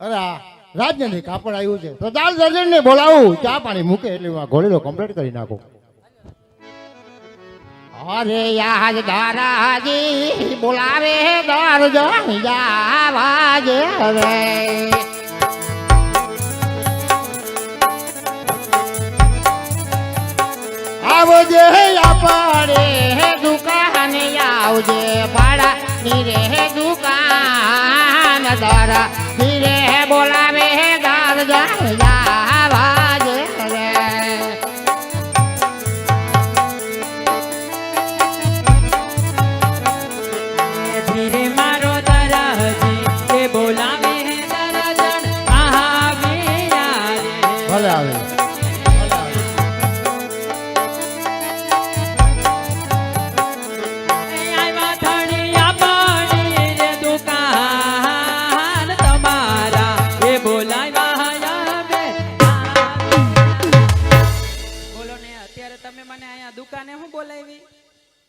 અરે રાજ્યની કાપડ આવ્યું છે. દાલ દર્જન ને બોલાવું. ચા પાણી મૂકે એટલે હું આ ઘોડેલો કમ્પ્લીટ કરી નાખું. અરે યાદ દારાજી, બોલાવે દર્જન જાવાજે રે આવજે આપણે દુકાને, આવજે ભાડા ની રે દુકાન, દારા ધીરે બોલાવે દાર જાવાજ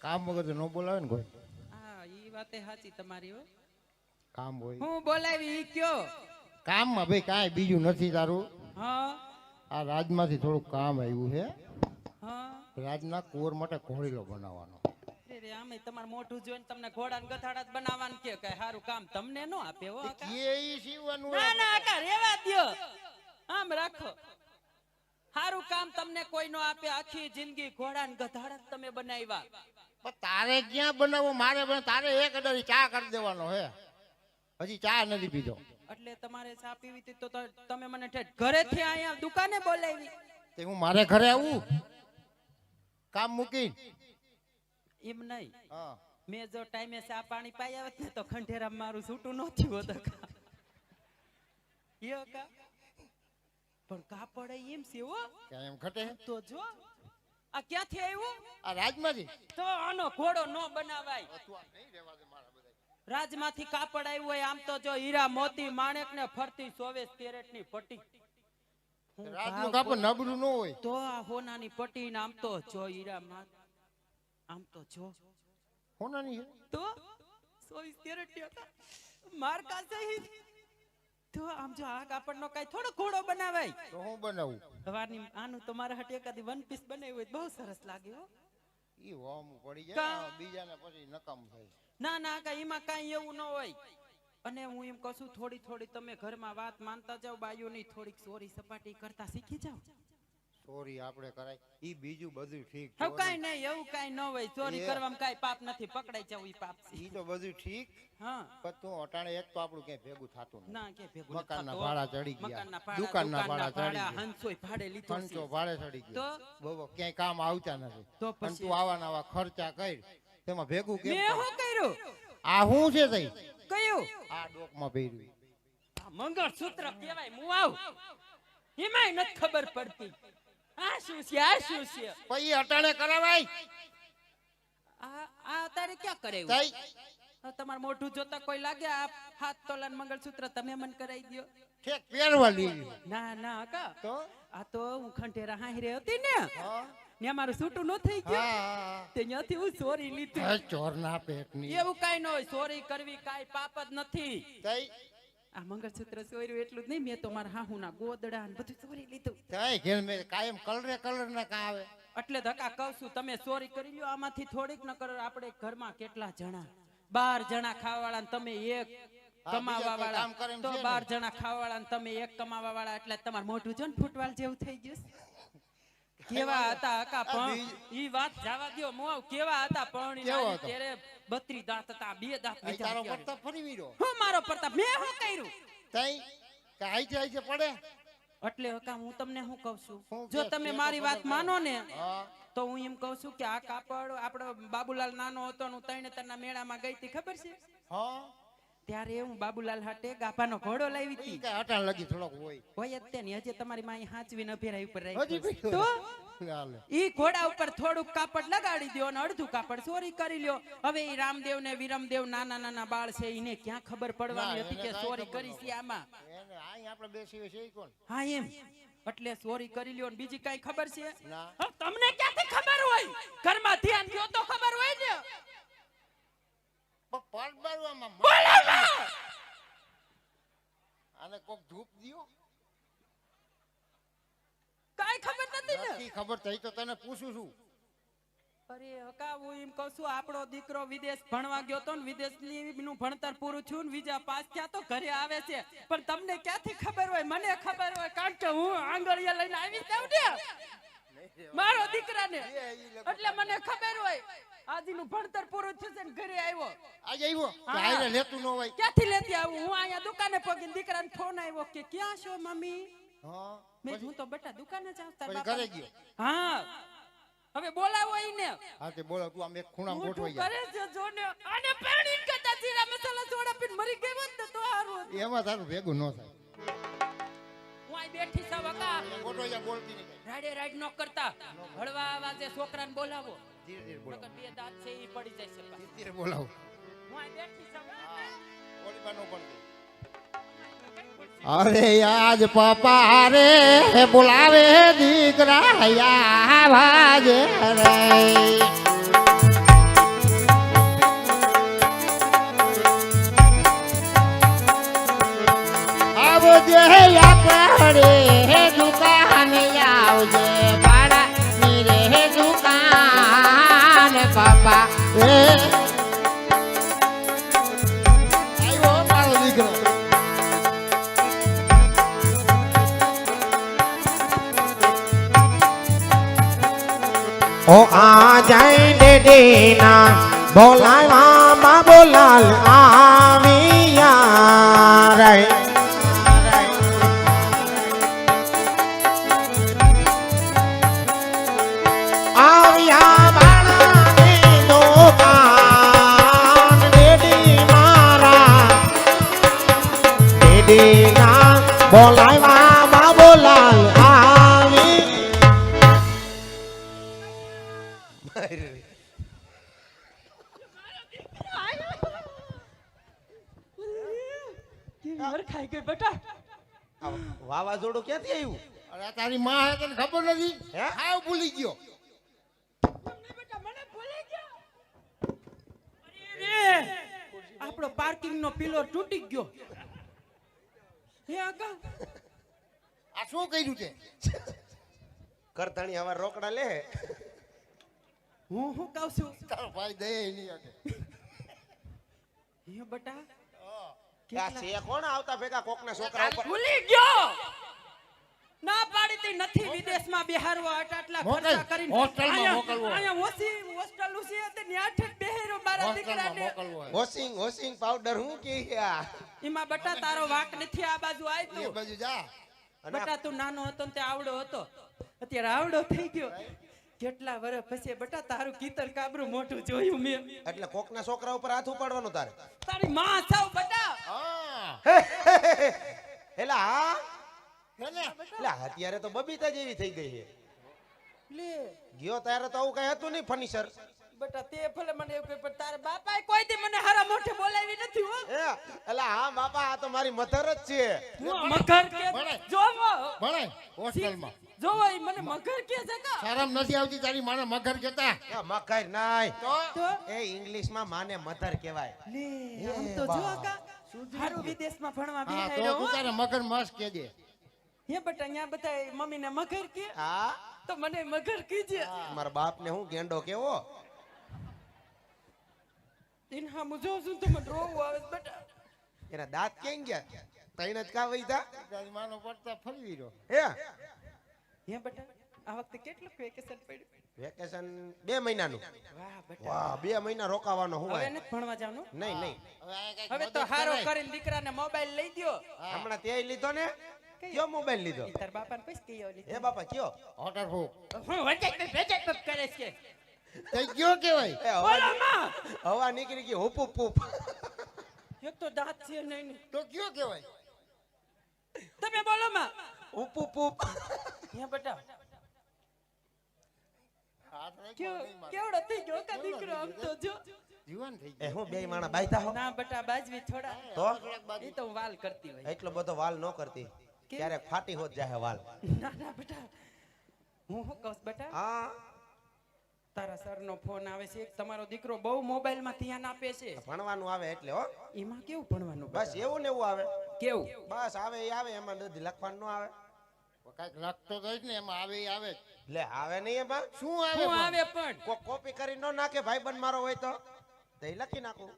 કામ વગર તો ન બોલાવે ને કોઈ? હા ઈ વાતે સાચી તમારી હો. કામ હોય. હું બોલાવી ઈ કયો? કામમાં ભાઈ કાંઈ બીજું નથી તારું. હા. આ રાજમાંથી થોડું કામ આવ્યું છે. હા. રાજના કુંવર માટે ઘોડીલો બનાવવાનો. આમે તમારું મોઢું જોઈને તમને ઘોડા ને ગથાડા જ બનાવવાનું કે કઈ સારું કામ તમને નો આપે હો કે ઈ સીવવાનું ના ના કાકા રેવા દ્યો. આમ રાખો. સારું કામ તમને કોઈ નો આપે. આખી જિંદગી ઘોડા ને ગધાડા જ તમે બનાવ્યા. પણ તારે ક્યાં બનાવો મારે તારે એક અડાડી ચા કરી દેવાનો હે. હજી ચા નથી પીધો. એટલે તમારે ચા પીવી હતી તો તમે મને ઘરે થી અહીંયા દુકાને બોલાવી. તે હું મારે ઘરે આવું? કામ મૂકી એમ નહીં. મેં જો ટાઈમે ચા પાણી પાઈ આવત ને તો ખંડેરા મારું છૂટું ન થયું હોત પણ કાપડ એમ સેવો એમ ઘટે? તો જો. આ ક્યાંથી આવ્યું? આ રાજમાંથી. તો આનો ઘોડો નો બનાવાય. રાજમાંથી કાપડ આવ્યું હોય આમ તો જો હીરા મોતી માણેક ને ફરતી ચોવીસ કેરેટની પટ્ટી રાજનું કાપડ નબળું ન હોય. તો આ હોનાની પટ્ટી ને આમ તો જો હીરા માં આમ તો જો. હોનાની તો ચોવીસ કેરેટની હતા. મારકા સહિત તો આમ જો આ કાપડ નો કઈ થોડો ઘોડો બનાવાય. તો હું બનાવું? સવારની આનું તમારા હટે એકાદી વન પીસ બનાવ્યું હોય બહુ સરસ લાગે હો. ઈ હોમું પડી જાય બીજાને પછી નકામ થાય. ના ના કાંઈ એમાં કાઈ એવું ન હોય. અને હું એમ કહું છું થોડી થોડી તમે ઘરમાં વાત માનતા જાઓ બાયુની થોડીક સોરી સપાટી કરતા શીખી જાઓ. સોરી આપણે કરાય. ઈ બીજું બધું ઠીક હવે ચોરી- નહીં એવું કાંઈ ન હોય. ચોરી કરવામાં કાંઈ પાપ નથી. પકડાઈ જવું ઈ પાપ ઈ તો બધું ઠીક હા. પણ તું અટાણે એક તો આપણું ક્યાંય ભેગું થતું નથી. ના કે ભેગું મકાનના ભાડા ચડી ગયા. દુકાનના ભાડા ચડી ગયા. હંસોય ભાડે લીધો હંસો ભાડે ચડી તો? ગયો બહુ ક્યાંય કામ આવતા નથી. તો અને તું આવા નવા ખર્ચા કર. તેમાં ભેગું કેમ મેં? શું કર્યું? આ શું છે તઈ? કયું? આ ડોકમાં પહેર્યું આ મંગળસૂત્ર કહેવાય. હું આવ. એમાંય નથી ખબર પડતી. આ શું છે? આ શું છે? પછી અટાણે કરાવાય. આ આ તારે ક્યાં કરે એવું? તઈ. હવે તમારું મોઢું જોતા કોઈ લાગે આ હાથ તોલા મંગળસૂત્ર તમે મન કરાવી દ્યો. ઠેક પહેરવા લીધું ના ના કા? તો? આ તો હું ખંઠેરા હાહરે હતી ને. ને મારું સૂટું ન થઈ ગયું. તે ત્યાંથી હું ચોરી લીધું. ચોરના પેટની. એવું કાઈ ન હોય ચોરી કરવી કાઈ પાપ જ નથી. આ મંગળસૂત્ર ચોર્યું એટલું જ નહીં મેં તો મારા હાહુના ગોદડા ને બધું ચોરી લીધું. તઈ ઘેર મેં કાયમ કલરે કલર ના કા આવે? એટલે ધક્કા કહું છું તમે ચોરી કરી લ્યો આમાંથી થોડીક ન કરો આપણે ઘરમાં કેટલા જણા? બાર જણા ખાવાવાળા ને તમે એક કમાવા વાળા તો બાર જણા ખાવાવાળા ને તમે એક કમાવા વાળા એટલે તમારું મોઢું જો ને ફૂટવાલ જેવું થઈ ગયું. કેવા હતા કાકા પણ? ઈ વાત જવા દ્યો મોવ કેવા હતા પણ ત્યારે બત્રી દાંત હતા બે દાંત અહીં તારો લીધા ફરી વીરો હું મારો પ્રતાપ? મે હું કર્યું? તઈ કાઈ જાય છે પડે? એટલે હકા હું તમને શું કહું છું? જો તમે મારી વાત માનો ને તો હું એમ કહું છું કે આ કાપડ આપણો બાબુલાલ નાનો હતો હું તરણેતરના મેળામાં ગઈ હતી ખબર છે? હા. ત્યારે હું બાબુલાલ હાટે ગાભાનો ઘોડો લાવી હતી. કે અટાણ લગી થોડોક હોય. હોય જ તે ને હજી તમારી માઈ ન ફેરાય ઉપર રાખી તો? ઈ ઘોડા ઉપર થોડુંક કાપડ લગાડી દો અને અડધું કાપડ ચોરી કરી લ્યો. હવે ઈ રામદેવ ને વિરમદેવ નાના નાના બાળ છે ઈને ક્યાં ખબર પડવાની હતી કે ચોરી કરી છે આમાં? આપણે બેસી છે કોણ? હા એમ. એટલે ચોરી કરી લ્યો ને બીજી કઈ ખબર છે? તમને ક્યાંથી ખબર હોય? ઘરમાં ધ્યાન ગયો તો ખબર હોય ને પરબારવામાં બોલો કોક ધૂપ દિયો. કાઈ ખબર નથી ને? નથી ખબર થઈ તો તને પૂછું છું. અરે હકા હું એમ કહું છું આપણો દીકરો વિદેશ ભણવા ગયો તો ને વિદેશની નું ભણતર પૂરું થયું ને વિઝા પાસ થયા તો ઘરે આવે છે. પણ તમને ક્યાંથી ખબર હોય? મને ખબર હોય કારણ કે હું આંગળીયા લઈને આવી જાઉં ને મારો દીકરાને. એટલે મને ખબર હોય. આદિનું ભણતર પૂરું થયું છે ને ઘરે આવ્યો. આજે આવ્યો? તો લેતું ન હોય. ક્યાંથી લેતી આવું? હું અહીંયા દુકાને પગીને દીકરાને ફોન આવ્યો કે ક્યાં છો મમ્મી? હા મેં હું તો બેટા દુકાને જ આવતા બાપા. ઘરે ગયો? હા. હવે બોલાવો એને. હા તે બોલો તું આમ એક ખૂણા ગોઠવાઈ ગોઠવાઈ કરે છે જોને. અને પાણી કરતા જીરા મસાલા સોડા પીને મરી ગયો ને તો હારું. જા એમાં તારું ભેગું ન થાય. બેઠી સવકા જા બોલતી રાડે રાડ ન કરતા. હળવા અવાજે છોકરાને બોલાવો. ધીરે ધીરે બોલાવો. નકર બે દાંત છે ઈ પડી જશે પાછા. ધીરે ધીરે બોલાવો. હું અહીં બેઠી છું ઓલી ન અરે આજ પપ્પા રે બોલાવે દીકરા આવાજ રે. આવજે આપણે રે આવ્યો મારો દીકરો ઓ આ જાય ડેડીના બોલાવામાં ડેડીના બોલાવામાં આવી ખાઈ ગઈ બેટા વાવાઝોડું ક્યાંથી આવ્યું? અરે તારી માં હે તને ખબર નથી? હે? હાવ ભૂલી ગયો. બેટા મને ભૂલી ગયા? આપણો પાર્કિંગ નો પિલર તૂટી ગયો. હે આ શું કર્યું છે? કરતાણી હવે રોકડા લે. હું હું કહું છું? તારો ભાઈ દે નહીં આજે હે બટા આ છે કોણ આવતા ભેગા? કોકના છોકરા ઉપર ભૂલી ગયો! ના પાડી તે નથી વિદેશમાં બિહારવા આટલા. ખર્ચા કરીને. હોસ્ટેલમાં મોકલવો. અહીંયા ઓછી હોસ્ટેલ ઉસી હતી બેહેરો મારા દીકરાને વોશિંગ વોશિંગ પાવડર હું કે આ એમાં બટા તારો વાક નથી આ બાજુ આય એ બાજુ જા. બટા તું નાનો હતો ને તે આવડો હતો. અત્યારે આવડો થઈ ગયો. કેટલા વર્ષ પછી બટા તારું કીતર કાબરું મોટું જોયું મેં. એટલે કોકના છોકરા ઉપર હાથ ઉપાડવાનો તારે? તારી માં થાવ બટા. હા. એટલે હા એટલે અત્યારે તો બબીતા જેવી થઈ ગઈ છે. ગયો ત્યારે તો આવું કઈ હતું નહીં ફર્નિચર બટા તે ભલે મને એવું કહે પણ તારા બાપાએ કોઈ દી મને હારા મોઢે બોલાવી નથી હો. હે એટલે હા બાપા આ તો મારી મધર જ છે. હું મગર કે જોવો. ભણાય હોસ્ટેલમાં. જોવો ઈ મને મગર કે છે કા શરમ નથી આવતી તારી માને મગર કેતા એ મકાઈ નાય તો? તો? એ ઇંગ્લિશ માને મધર કહેવાય. લે આમ તો જો કા હારું વિદેશમાં ભણવા હા તો બેહાડ્યો તું તારે મગર મસ્ત કેજે હે બટા અહીંયા બધા મમ્મીને મગર કે? હા? તો મને મગર કીજે. મારા બાપ ને હું ગેંડો કેવો? ઇન હામું જોઉં છું તો મને રોવું આવે છે બેટા. એના દાંત કેમ ગયા? તૈણ જ કા વઈતા માનો પડતા ફરવી રહ્યો. હે? હે બેટા આ વખતે કેટલું વેકેશન પડ્યું? વેકેશન બે મહિનાનું. વાહ બેટા. વાહ બે મહિના રોકાવાનો હોય હવે નથી ભણવા જવાનું નહીં નહીં. હવે તો હારો. કરીને દીકરાને મોબાઈલ લઈ દ્યો. હમણાં તે લીધો ને? કયો? મોબાઈલ લીધો? તાર બાપાને પૈસા કયો હે બાપા કયો? ઓર્ડર હું હું પે ભેજાઈ કરે છે થઈ ગયો કેવાય બોલો માં! હવા નીકળી ગઈ હુપ હુપ હુપ. એક તો દાંત છે નહીં. તો કયો કેવાય તમે બોલો માં! હુપ હુપ હુપ. હે બેટા. કેવડો થઈ ગયો કા દીકરો? આમ તો જો. જીવન થઈ એ હું બે માણા બાયતા હો? ના બેટા બાજવી થોડા. તો? એ તો વાલ કરતી હોય. એટલો બધો વાલ ન કરતી. ક્યારેક ફાટી હોત જાય વાલ. ના ના બેટા. હું કહું બેટા? હા. તારા સરનો ફોન આવે છે. તમારો દીકરો બહુ મોબાઈલમાં ધ્યાન આપે છે. ભણવાનું આવે એટલે હો. એમાં કેવું ભણવાનું બસ એવું ને એવું આવે. કેવું? બસ આવે એ આવે એમાં નથી લખવાનું ન આવે. કંઈક લખતો તો જ ને એમાં આવે આવે એટલે આવે નહીં એમાં? શું આવે શું આવે પણ? કો કોપી કરી ન નાખે ભાઈબંધ મારો હોય તો. તો લખી નાખું.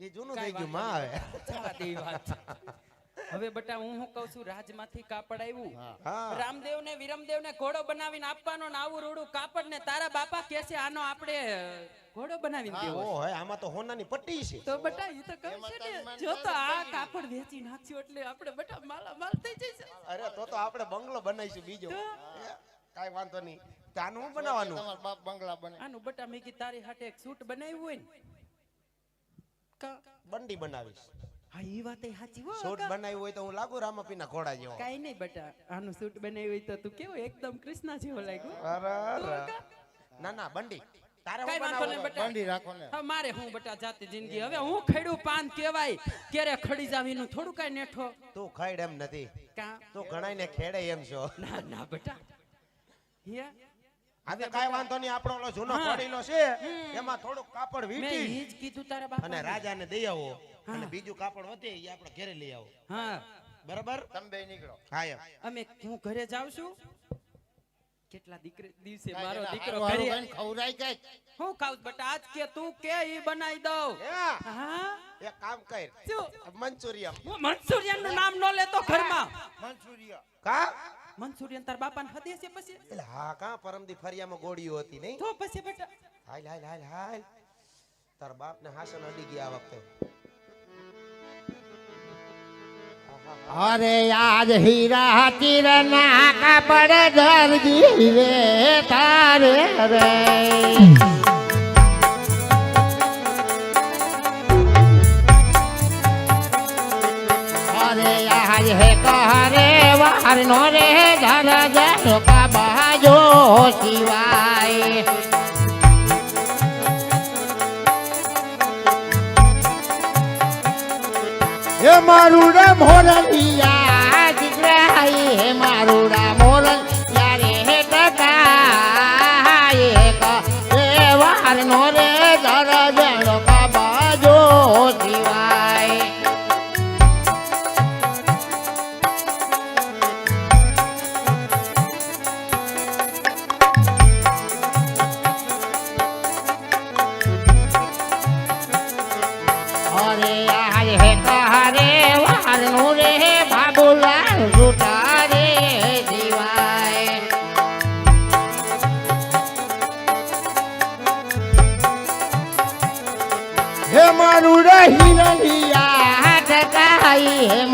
એ જૂનું થઈ ગયું માં આવે. સાચી વાત. હવે બટા હું શું કહું છું? રાજમાંથી કાપડ આવ્યું. રામદેવ ને વિરમદેવ ને ઘોડો બનાવીને આપવાનો ને આવું રૂડું કાપડ ને તારા બાપા કે છે આનો આપણે ઘોડો બનાવીને દેવો. ઓ હે આમાં તો હોનાની પટ્ટી છે. તો બટા એ તો કહું છે ને જો તો આ કાપડ વેચી નાખ્યું એટલે આપણે બટા માલા માલ થઈ જશે. અરે તો તો આપણે બંગલો બનાવીશું બીજો. કાઈ વાંધો નહીં. તાનું બનાવવાનું? તમારા બાપ બંગલા બને. આનું બટા મેં કી તારી હાટે એક સૂટ બનાવ્યું હોય ને. બંડી બનાવીશ. હા એ વાત સાચી હો સૂટ બનાવી બનાવ્યું હોય તો હું લાગુ રામાપીના ઘોડા જેવો. કાઈ નહીં બટા આનું સૂટ બનાવ્યું હોય તો તું કેવો એકદમ કૃષ્ણ જેવો લાગ્યો. અરે? ના ના બંડી. તારે. બંડી રાખો ને. હા મારે હું બટા જાતી જિંદગી. હવે હું ખેડું પાન કહેવાય ક્યારે ખડી જાવીનું થોડું કાંઈ નેઠો. તું ખેડ એમ નથી. કા? તું ઘણાયને ખેડે એમ છો. ના ના બટા. હિયા આ કાઈ વાંધો નહીં આપણો ઓલો જૂનો હા. છે એમાં થોડુંક કાપડ મેં ઈ જ કીધું તારા બાપા અને રાજાને દઈ આવો. હા. અને બીજું કાપડ વધે એ આપણે ઘરે લઈ આવો. હા. બરાબર? તમે બે નીકળો. હા એમ. અમે હું ઘરે જાઉં છું? કેટલા દીકરે દિવસે મારો દીકરો ઘરે હારું કઈને હું ખાઉં બટા આજ કે તું કે ઈ બનાવી દઉં. હા? એક કામ કર. મંચુરિયમ હું મનસુરિયનનું નામ ન લેતો ઘરમાં. મંચુરિયન. કા? તાર બાપાને હદે છે પછી? એટલે હા કા પરમદી ફરિયામાં ગોળીઓ હતી નહીં? તો પછી બેટા. હાલ હાલ હાલ હાલ. તાર બાપને હાસન અડી ગયા આ વખતે. અરે આજ હીરા તીરના કાપડ દરજી રે તારે રે. અરે આજ હે કહરે વાર નો રે ધર જર કા શિવાય. હે મારુડા મોરલિયા દીકરા હે મારું હિરલિયા ટકાઈ હે